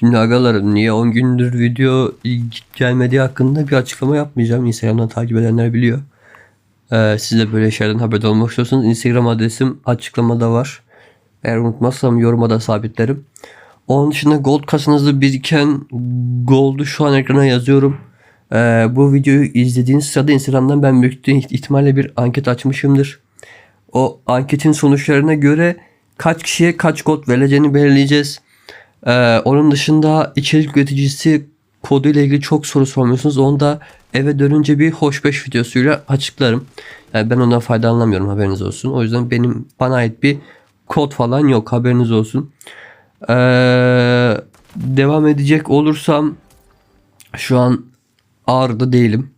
Şimdi agalarım niye 10 gündür video gelmediği hakkında bir açıklama yapmayacağım. Instagram'dan takip edenler biliyor. Ee, siz de böyle şeylerden haberdar olmak istiyorsanız Instagram adresim açıklamada var. Eğer unutmazsam yoruma da sabitlerim. Onun dışında Gold kasanızda biriken Gold'u şu an ekrana yazıyorum. Ee, bu videoyu izlediğiniz sırada Instagram'dan ben büyük ihtimalle bir anket açmışımdır. O anketin sonuçlarına göre kaç kişiye kaç kod verileceğini belirleyeceğiz. Ee, onun dışında içerik üreticisi kodu ile ilgili çok soru sormuyorsunuz. Onu da eve dönünce bir hoş beş videosuyla açıklarım. Yani ben ondan faydalanamıyorum haberiniz olsun. O yüzden benim bana ait bir kod falan yok haberiniz olsun. Ee, devam edecek olursam şu an Ağrı'da değilim.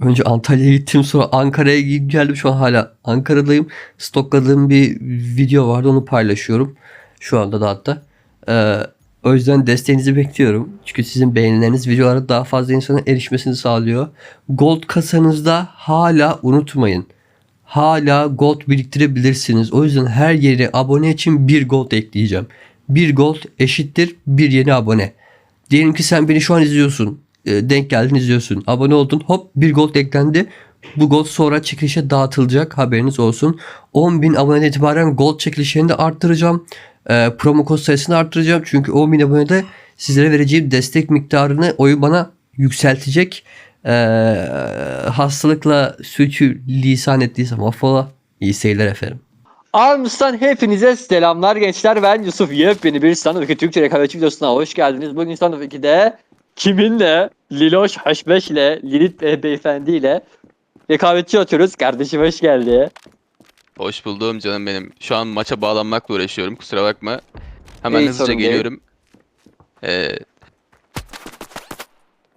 Önce Antalya'ya gittim sonra Ankara'ya geldim. Şu an hala Ankara'dayım. Stokladığım bir video vardı onu paylaşıyorum. Şu anda da hatta. Ee, o yüzden desteğinizi bekliyorum. Çünkü sizin beğenileriniz videolara daha fazla insana erişmesini sağlıyor. Gold kasanızda hala unutmayın. Hala gold biriktirebilirsiniz. O yüzden her yere abone için bir gold ekleyeceğim. Bir gold eşittir bir yeni abone. Diyelim ki sen beni şu an izliyorsun. E, denk geldin izliyorsun. Abone oldun. Hop bir gold eklendi. Bu gold sonra çekilişe dağıtılacak. Haberiniz olsun. 10.000 aboneden itibaren gold çekilişlerini de arttıracağım. E, promo kod sayısını arttıracağım. Çünkü 10.000 abonede sizlere vereceğim destek miktarını oyu bana yükseltecek. E, hastalıkla suçu lisan ettiysem affola. İyi seyirler efendim. Arms'tan hepinize selamlar gençler. Ben Yusuf Yepyeni bir Stand 2 Türkçe rekabetçi videosuna hoş geldiniz. Bugün Stand 2'de kiminle? Liloş Haşbeş ile Lilith Bey- Beyefendi ile rekabetçi atıyoruz. Kardeşim hoş geldi. Hoş buldum canım benim. Şu an maça bağlanmakla uğraşıyorum. Kusura bakma. Hemen İyi, hızlıca sorun değil. geliyorum. Ee,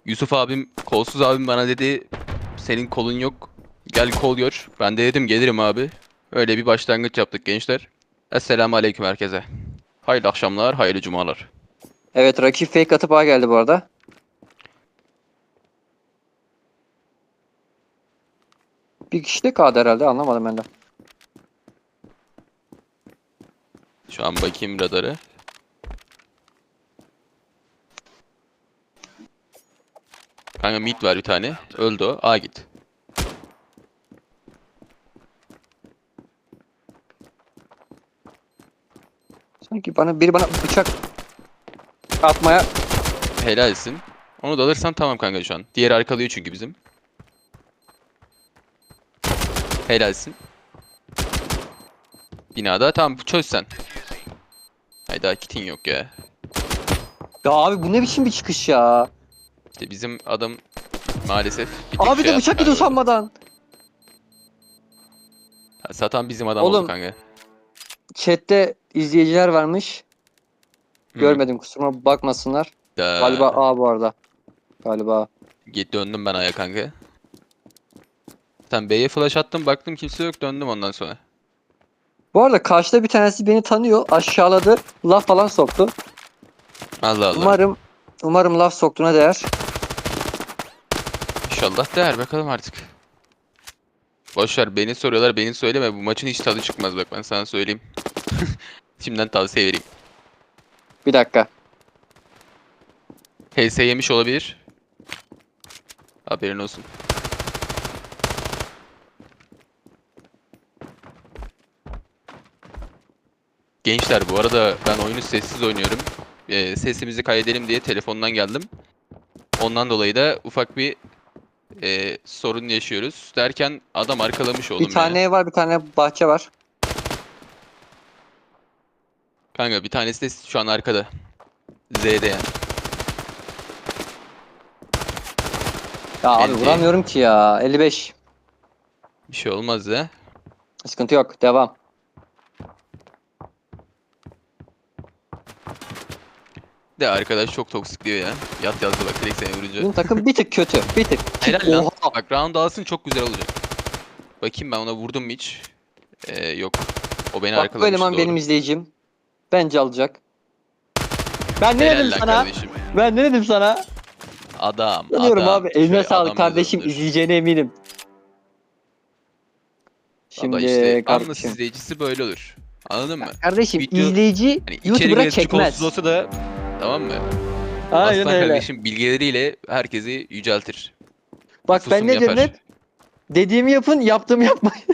Yusuf abim, kolsuz abim bana dedi senin kolun yok. Gel kol gör. Ben de dedim gelirim abi. Öyle bir başlangıç yaptık gençler. Esselamu aleyküm herkese. Hayırlı akşamlar, hayırlı cumalar. Evet rakip fake atıp A geldi bu arada. Bir kişi de kaldı herhalde anlamadım ben de. Şu an bakayım radarı. Kanka mid var bir tane. Öldü o. A git. Sanki bana biri bana bıçak atmaya Helalsin. Onu da alırsan tamam kanka şu an. Diğeri arkalıyor çünkü bizim. Helalsin. Binada tamam çöz sen. Hayda kitin yok ya. Ya abi bu ne biçim bir çıkış ya? İşte bizim adam maalesef bir tek Abi şey de bıçak yaptı gidiyor sanmadan. Ha, Satan bizim adam Oğlum. oldu kanka. Chat'te izleyiciler varmış. Hı. Görmedim kusuruma bakmasınlar. Da- Galiba A bu arada. Galiba. Git döndüm ben aya kanka. Sen B'ye flash attım baktım kimse yok döndüm ondan sonra. Bu arada karşıda bir tanesi beni tanıyor. Aşağıladı. Laf falan soktu. Allah Allah. Umarım umarım laf soktuğuna değer. İnşallah değer bakalım artık. Boşver beni soruyorlar beni söyleme bu maçın hiç tadı çıkmaz bak ben sana söyleyeyim. Şimdiden tavsiye vereyim. Bir dakika. HS yemiş olabilir. Haberin olsun. Gençler bu arada ben oyunu sessiz oynuyorum. Ee, sesimizi kaydedelim diye telefondan geldim. Ondan dolayı da ufak bir e, sorun yaşıyoruz. Derken adam arkalamış oğlum bir tane ya. ev var, bir tane bahçe var. Kanka bir tanesi de şu an arkada. Z'de yani. Ya abi Elde. vuramıyorum ki ya. 55. Bir şey olmaz ya. Sıkıntı yok. Devam. De arkadaş çok toksik diyor ya. Yat yazdı bak direkt seni vurunca. Bizim takım bir tık kötü. Bir tık. Helal lan. Oha. Bak round alsın çok güzel olacak. Bakayım ben ona vurdum mu hiç? Ee, yok. O beni Bak bu arkalamış eleman doğru. benim izleyicim. Bence alacak. Ben ne Helal dedim lan sana? kardeşim. Ben ne dedim sana? Adam. Sanıyorum adam. abi. Eline Şöyle sağlık adam kardeşim. yazılır. izleyeceğine eminim. Şimdi işte anlı kardeşim. izleyicisi böyle olur. Anladın mı? Kardeşim Video- izleyici YouTuber'a üretici çekmez. kolsuz olsa da tamam mı? Aynen Aslan öyle. kardeşim bilgileriyle herkesi yüceltir. Bak ben nüfusum ne yapar. hep? Dediğimi yapın, yaptığımı yapmayın.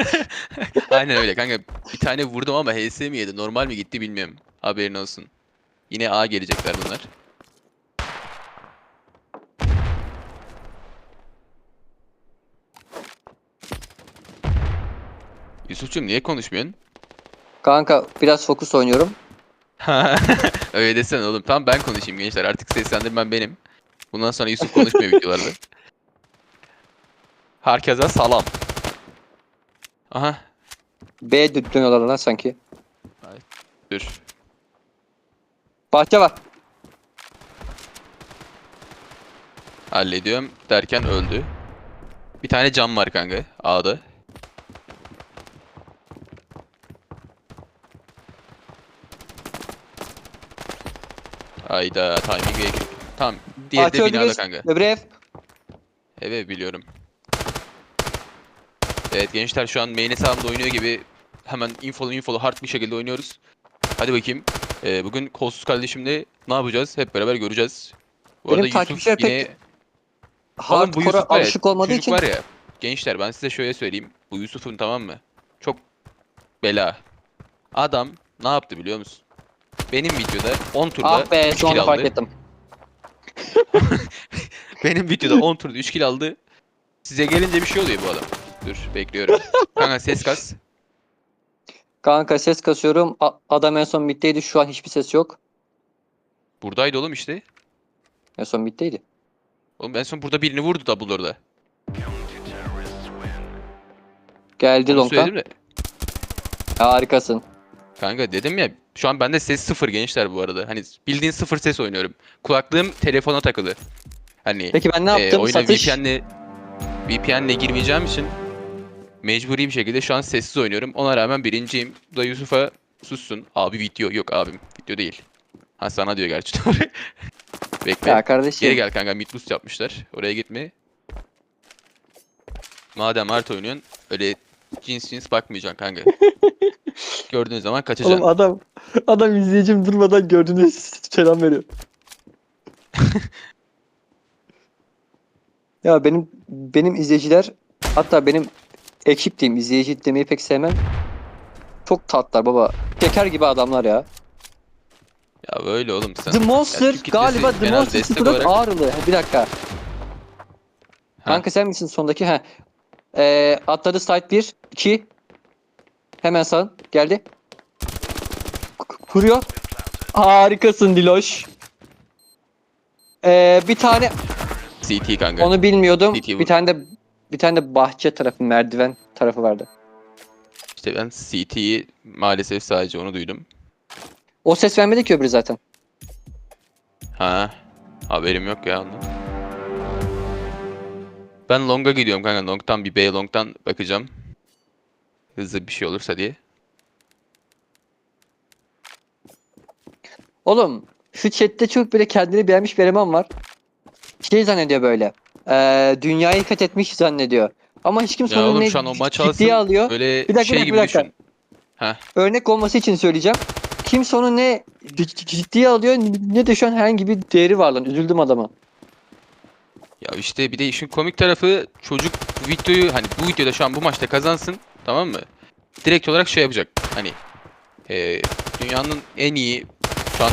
Aynen öyle kanka. Bir tane vurdum ama HS mi yedi? Normal mi gitti bilmiyorum. Haberin olsun. Yine A gelecekler bunlar. Yusuf'cum niye konuşmuyorsun? Kanka biraz fokus oynuyorum. Öyle desene oğlum. Tamam ben konuşayım gençler. Artık seslendirmem benim. Bundan sonra Yusuf konuşmuyor videolarda. Herkese salam. Aha B dö- dönüyorlar lan sanki. dur. Bahçe var. Hallediyorum derken öldü. Bir tane cam var kanka A'da. Ayda timing'e gir. Tamam. Diğeri de binada kanka. Öbür ev. Evet biliyorum. Evet gençler şu an main hesabımda oynuyor gibi hemen infolu infolu hard bir şekilde oynuyoruz. Hadi bakayım. Ee, bugün kolsuz kardeşimle ne yapacağız? Hep beraber göreceğiz. Bu Benim arada Yusuf takipçiler pek yine... Oğlum bu Hardcore'a Yusuf var ya, alışık olmadığı çocuk için. var ya. Gençler ben size şöyle söyleyeyim. Bu Yusuf'un tamam mı? Çok bela. Adam ne yaptı biliyor musun? Benim videoda 10 turda Ah be 3 kill fark aldı. ettim. Benim videoda 10 turda 3 kill aldı. Size gelince bir şey oluyor bu adam. Dur bekliyorum. Kanka ses kas. Kanka ses kasıyorum. A- adam en son middeydi. Şu an hiçbir ses yok. Buradaydı oğlum işte. En son middeydi. Oğlum en son burada birini vurdu double orada. Geldi long'dan. söyledim de. Harikasın. Kanka dedim ya şu an bende ses sıfır gençler bu arada. Hani bildiğin sıfır ses oynuyorum. Kulaklığım telefona takılı. Hani Peki ben ne e, yaptım? oyuna Satış. VPN'le VPN'le girmeyeceğim için mecburi bir şekilde şu an sessiz oynuyorum. Ona rağmen birinciyim. Bu da Yusuf'a sussun. Abi video yok abim. Video değil. Ha sana diyor gerçi doğru. Bekle. Ya kardeşim. Geri gel kanka boost yapmışlar. Oraya gitme. Madem art oynuyorsun öyle cins cins bakmayacaksın kanka. Gördüğün zaman kaçacaksın. Oğlum adam adam izleyicim durmadan gördüğünüz selam veriyor. ya benim benim izleyiciler hatta benim ekip diyeyim izleyici demeyi pek sevmem. Çok tatlılar baba. Şeker gibi adamlar ya. Ya böyle oğlum sen. The Monster Ya galiba The Monster destek 04 olarak- ağrılı. Bir dakika. Kanka sen misin sondaki? He. Ee, atladı site 1, 2. Hemen sağ. Geldi. Kuruyor. Harikasın Diloş. Ee, bir tane CT kanka. onu bilmiyordum. CT vur. Bir tane de bir tane de bahçe tarafı, merdiven tarafı vardı. İşte ben CT'yi maalesef sadece onu duydum. O ses vermedi ki öbürü zaten. Ha. Haberim yok ya ondan. Ben long'a gidiyorum kanka. Long'tan bir B long'tan bakacağım. Hızlı bir şey olursa diye. Oğlum şu chatte çok böyle kendini beğenmiş bir eleman var. Şey zannediyor böyle. Ee, dünyayı kat etmiş zannediyor. Ama hiç kimse Ya oğlum ne şu an o maç ciddiye alsın. alıyor. Böyle Bir dakika, şey bir gibi dakika. düşün. Örnek olması için söyleyeceğim. Kimse onu ne ciddiye alıyor ne de şu an herhangi bir değeri var lan. Üzüldüm adama. Ya işte bir de işin komik tarafı çocuk bu videoyu hani bu videoda şu an bu maçta kazansın tamam mı? Direkt olarak şey yapacak. Hani eee, dünyanın en iyi şu an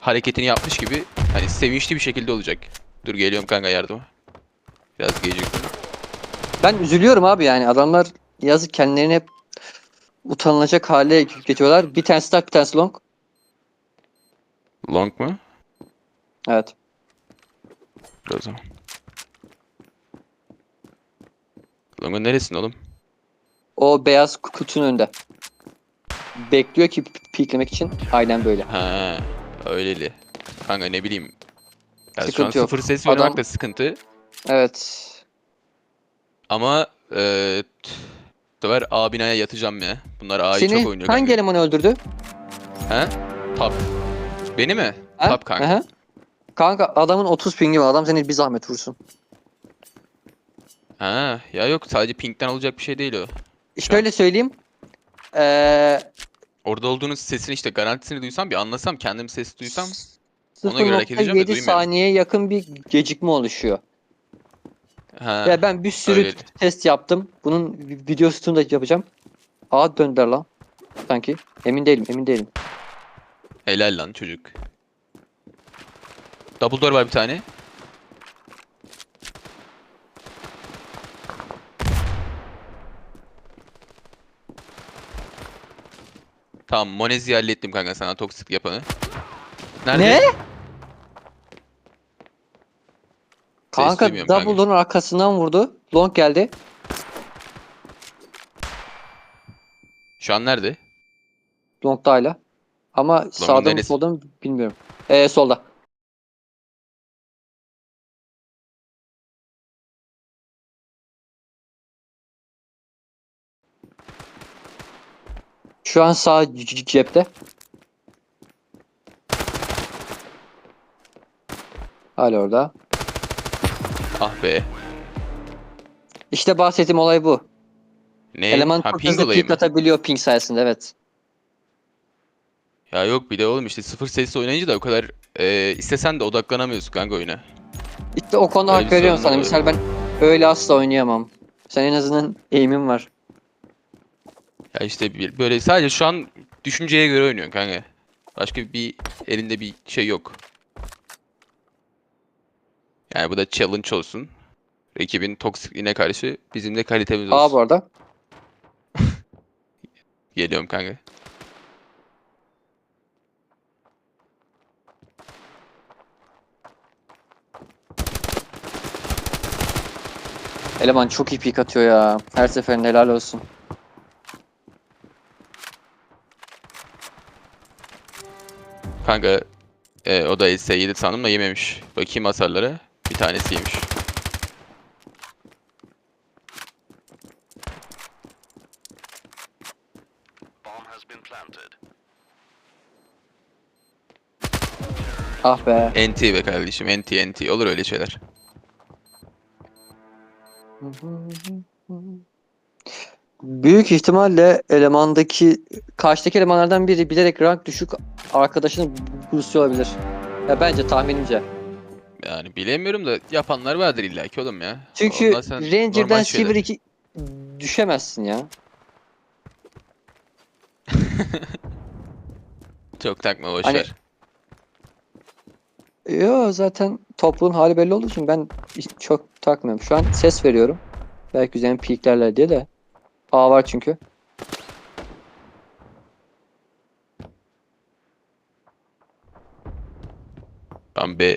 hareketini yapmış gibi hani sevinçli bir şekilde olacak. Dur geliyorum kanka yardıma. Biraz geciktim. Ben üzülüyorum abi yani. Adamlar yazık kendilerini hep utanılacak hale getiriyorlar. Bir tanesi tak bir tanesi long. Long mu? Evet. Dur o zaman. Long'un neresinde oğlum? O beyaz kutunun önünde. Bekliyor ki piklemek için. Aynen böyle. Ha, öyleli. Kanka ne bileyim. Yani şu an Sıkıntı yok. sıfır ses Adam- oynamak da sıkıntı. Evet. Ama t- bu sefer A binaya yatacağım ya. Bunlar A'yı çok Seni oynuyor hangi kanka. elemanı öldürdü? He? Top. Beni mi? Ha? Top kanka. Aha. Kanka adamın 30 pingi var. Adam seni bir zahmet vursun. Ha, ya yok sadece pinkten olacak bir şey değil o. Şöyle söyleyeyim. Ee, Orada olduğunuz sesin işte garantisini duysam bir anlasam kendim ses duysam Ona göre hareket edeceğim de 0.7 duymuyorum. saniyeye yakın bir gecikme oluşuyor. Ha, Ve ben bir sürü öyle. test yaptım. Bunun videosunu da yapacağım. Aa döndüler lan. Sanki. Emin değilim, emin değilim. Helal lan çocuk. Double door var bir tane. Tamam Monez'i hallettim kanka sana toksik yapanı. Nerede? Ne? Ses Kanka duymuyorum kanka. Double'ın arkasından vurdu. Long geldi. Şu an nerede? Long'da hala. Ama sağda mı neresi? solda mı bilmiyorum. Ee, solda. Şu an sağ cepte. Hala orada. Ah be. İşte bahsettiğim olay bu. Ne? Eleman ha çok ping hızlı olayı mı? atabiliyor ping sayesinde evet. Ya yok bir de oğlum işte sıfır sesle oynayınca da o kadar e, istesen de odaklanamıyorsun kanka oyuna. İşte o konuda hak veriyorum sana. Misal ben öyle asla oynayamam. Sen en azından eğimin var. Ya işte bir, böyle sadece şu an düşünceye göre oynuyorsun kanka. Başka bir elinde bir şey yok. Yani bu da challenge olsun. Rakibin toksikliğine karşı bizim de kalitemiz Aa olsun. bu arada. Geliyorum kanka. Eleman çok iyi pik atıyor ya. Her seferinde helal olsun. Kanka e, o da S7 sandım da yememiş. Bakayım hasarlara. Bir tanesi yemiş. Ah be. NT be kardeşim NT NT olur öyle şeyler. Büyük ihtimalle elemandaki karşıdaki elemanlardan biri bilerek rank düşük arkadaşını boostluyor olabilir. Ya bence tahminimce. Yani bilemiyorum da yapanlar vardır illaki oğlum ya. Çünkü Onlar sen- Ranger'dan şeyler. Silver 2 düşemezsin ya. Çok takma boş Hani-. Yo zaten topluluğun hali belli olduğu için ben hiç çok takmıyorum. Şu an ses veriyorum. Belki üzerine peaklerler diye de. A var çünkü. Ben B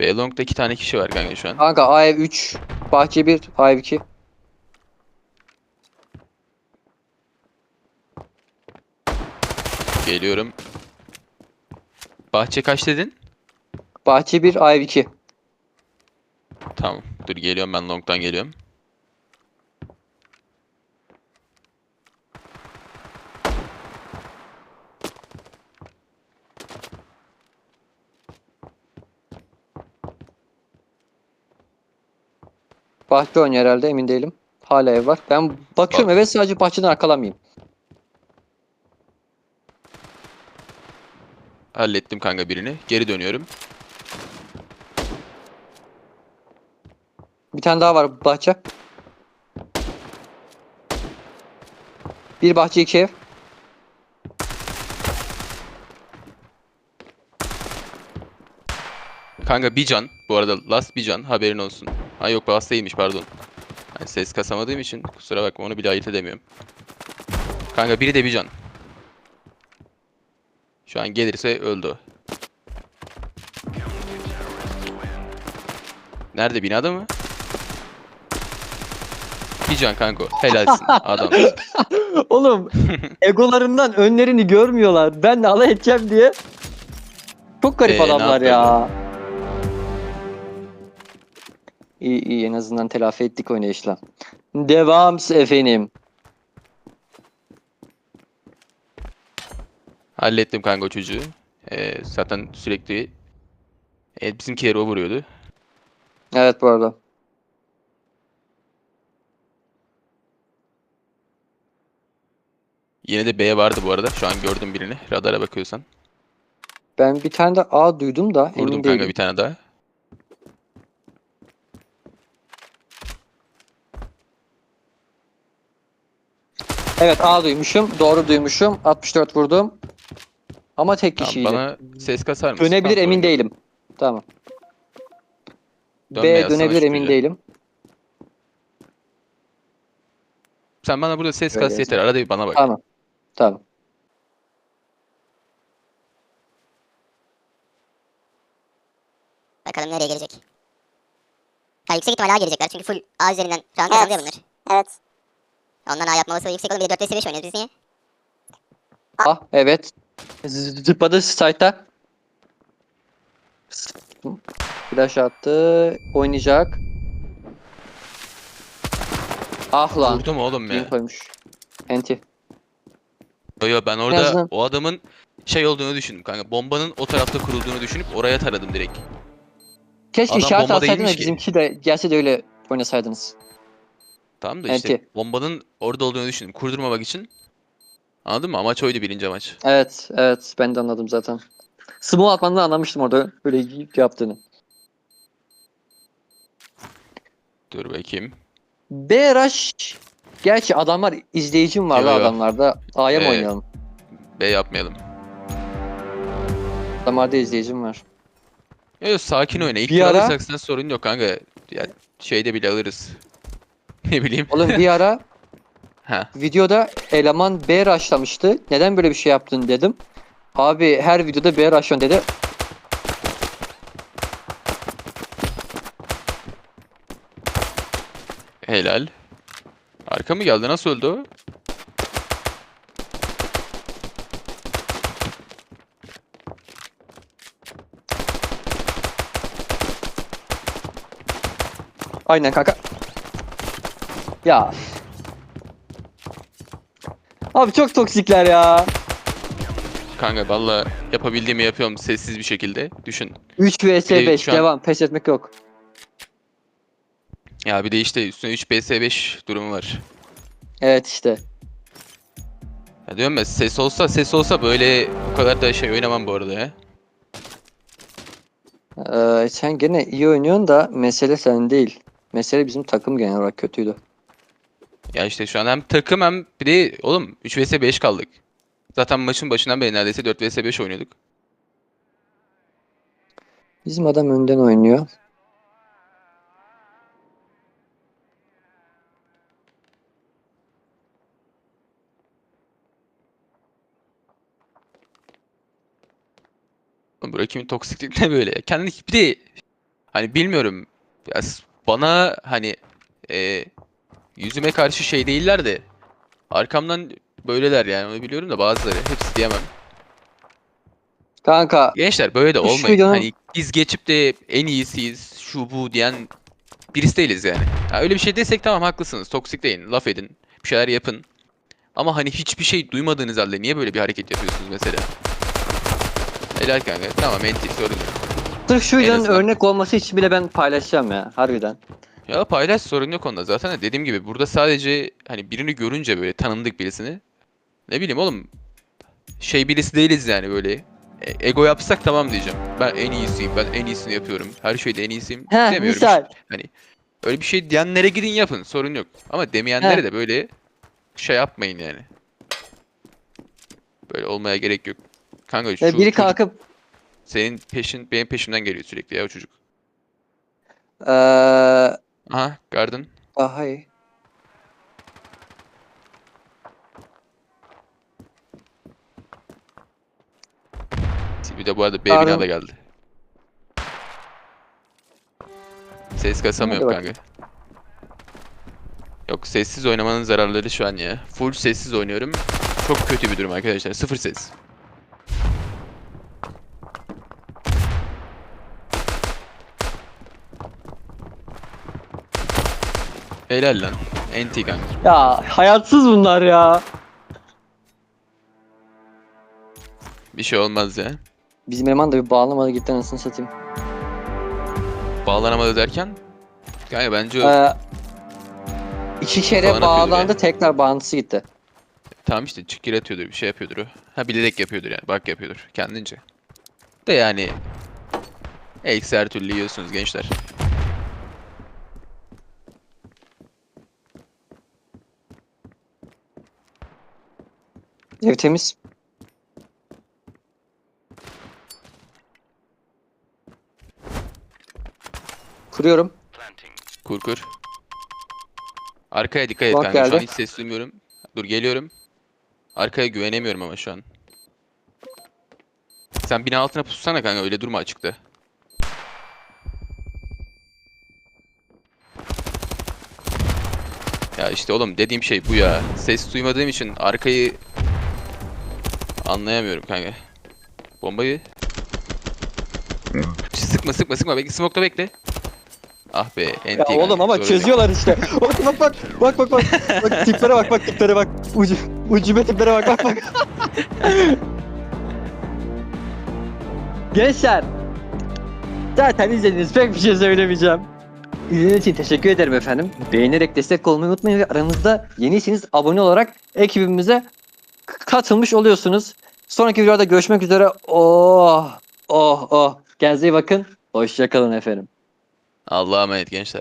B long'da iki tane kişi var kanka şu an. Kanka A ev 3, bahçe 1, A ev 2. Geliyorum. Bahçe kaç dedin? Bahçe 1, A ev 2. Tamam. Dur geliyorum ben long'dan geliyorum. Bahçe oynuyor herhalde emin değilim. Hala ev var. Ben bakıyorum Bak. eve sadece bahçeden arkalamayayım. Hallettim kanka birini. Geri dönüyorum. Bir tane daha var bahçe. Bir bahçe iki ev. Kanka bir can. Bu arada last bir can. Haberin olsun. Ha yok last değilmiş pardon. Yani ses kasamadığım için kusura bakma onu bile ayırt edemiyorum. Kanka biri de bir can. Şu an gelirse öldü. Nerede binada mı? Can kanka. Helalsin adam. Oğlum egolarından önlerini görmüyorlar. Ben de alay edeceğim diye. Çok garip Ee, ne adamlar ya. İyi iyi en azından telafi ettik oynayışla. Devam efendim. Hallettim kanka o çocuğu. Ee, zaten sürekli evet, bizimkileri o vuruyordu. Evet bu arada. Yine de B vardı bu arada. Şu an gördüm birini. Radara bakıyorsan. Ben bir tane de A duydum da Vurdum emin kanka değilim. bir tane daha. Evet A duymuşum. Doğru duymuşum. 64 vurdum. Ama tek Tamam, kişiydi. bana ses kasar mısın? Dönebilir Tamam, emin değilim. Tamam. Dönme B dönebilir emin çocuğa. değilim. Sen bana burada ses Öyle kas yeter. Arada bir bana bak. Tamam. Tamam. Bakalım nereye gelecek. Ya yüksek ihtimalle A gelecekler çünkü full A üzerinden şu an kazandı ya bunlar. Evet. Ondan A yapma olasılığı yüksek olur. Bir de 4 vs 5 oynuyoruz biz niye? A evet. Z- Zıpladı site'da. Flash attı. Oynayacak. Ah lan. Vurdum oğlum Kim ya. koymuş? Enti. Yo yo ben orada Yazdım. o adamın şey olduğunu düşündüm kanka. Bombanın o tarafta kurulduğunu düşünüp oraya taradım direkt. Keşke Adam işaret bomba alsaydın da değilmiş ki. bizimki de gelse de öyle oynasaydınız. Tamam da işte Enti. bombanın orada olduğunu düşündüm. Kurdurmamak için. Anladın mı? Amaç oydu birinci amaç. Evet, evet ben de anladım zaten. Small atmandan anlamıştım orada öyle yaptığını. Dur bakayım. B rush Gerçi adamlar izleyicim var Yo, la yo. adamlarda. A'ya mı Ee, oynayalım? B yapmayalım. Adamlarda izleyicim var. Yo, yo, sakin oyna. İlk Bir ara- alırsak sen sorun yok kanka. Ya şeyde bile alırız. ne bileyim. Oğlum bir ara Ha. videoda eleman B rushlamıştı. Neden böyle bir şey yaptın dedim. Abi her videoda B rushlıyorsun dedi. Helal. Arka mı geldi? Nasıl öldü o? Aynen kanka. Ya. Abi çok toksikler ya. Kanka valla yapabildiğimi yapıyorum sessiz bir şekilde. Düşün. 3 vs Bir de 5 şu an- devam. Pes etmek yok. Ya bir de işte üstüne 3 BS5 durumu var. Evet işte. Ya diyorum ya ses olsa ses olsa böyle bu kadar da şey oynamam bu arada ya. Ee, sen gene iyi oynuyorsun da mesele sen değil. Mesele bizim takım genel olarak kötüydü. Ya işte şu an hem takım hem bir de oğlum 3 vs 5 kaldık. Zaten maçın başından beri neredeyse 4 vs 5 oynuyorduk. Bizim adam önden oynuyor. Oğlum rakibin toksiklik ne böyle? ya? Kendi bir de hani bilmiyorum s- bana hani e, yüzüme karşı şey değiller de arkamdan böyleler yani onu biliyorum da bazıları hepsi diyemem. Kanka Gençler böyle de olmayın. videonun- Hani biz geçip de en iyisiyiz şu bu diyen birisi değiliz yani. Ya öyle bir şey desek tamam haklısınız. Toksik deyin, laf edin, bir şeyler yapın. Ama hani hiçbir şey duymadığınız halde niye böyle bir hareket yapıyorsunuz mesela? Helal kanka. Tamam enti sorun yok. sırf şu En videonun azından- örnek olması için bile ben paylaşacağım ya harbiden. Ya paylaş sorun yok onda. Zaten de dediğim gibi burada sadece hani birini görünce böyle tanındık birisini. Ne bileyim oğlum şey birisi değiliz yani böyle. E- Ego yapsak tamam diyeceğim. Ben en iyisiyim, ben en iyisini yapıyorum. Her şeyde en iyisiyim He demiyorum. misal. Öyle bir şey diyenlere gidin yapın sorun yok. Ama demeyenlere He. de böyle şey yapmayın yani. Böyle olmaya gerek yok. Kanka şu Ve biri çocuk kalkıp senin peşin benim peşimden geliyor sürekli ya o çocuk. eee Aha Garden. aha iyi. Bir de bu arada B Garden. binada geldi. Ses kasamıyorum Hadi kanka. Yok sessiz oynamanın zararları şu an ya. Full sessiz oynuyorum. Çok kötü bir durum arkadaşlar. Sıfır ses. Helal lan. Enti kanka. Ya hayatsız bunlar ya. Bir şey olmaz ya. Bizim eleman da bir bağlamadı gitti anasını satayım. Bağlanamadı derken. Kanka bence o- Ee, iki kere Falan bağlandı tekrar bağlantısı gitti. Tamam işte çık gir atıyordur bir şey yapıyordur o. Ha bilerek yapıyordur yani bak yapıyordur kendince. De yani Eksi her türlü yiyorsunuz gençler. Temiz. Kuruyorum. Kur kur. Arkaya dikkat et Bak kanka. Şu an geldi. hiç ses duymuyorum. Dur geliyorum. Arkaya güvenemiyorum ama şu an. Sen bina altına pussana kanka öyle durma açıkta. Ya işte oğlum dediğim şey bu ya. Ses duymadığım için arkayı anlayamıyorum kanka. Bombayı Sıkma sıkma sıkma bekle smoke'la bekle. Ah be Ya enti oğlum ama çözüyorlar işte. Bak bak bak. Bak bak bak. Bak tiplere bak bak tiplere bak. Ucu, ucube tiplere bak bak bak. Gençler. Zaten izlediniz pek bir şey söylemeyeceğim. İzlediğiniz için teşekkür ederim efendim. Beğenerek destek olmayı unutmayın ve aranızda yeniyseniz abone olarak ekibimize katılmış oluyorsunuz. Sonraki videoda görüşmek üzere. Oh oh oh. Kendinize iyi bakın. Hoşçakalın efendim. Allah'a emanet gençler.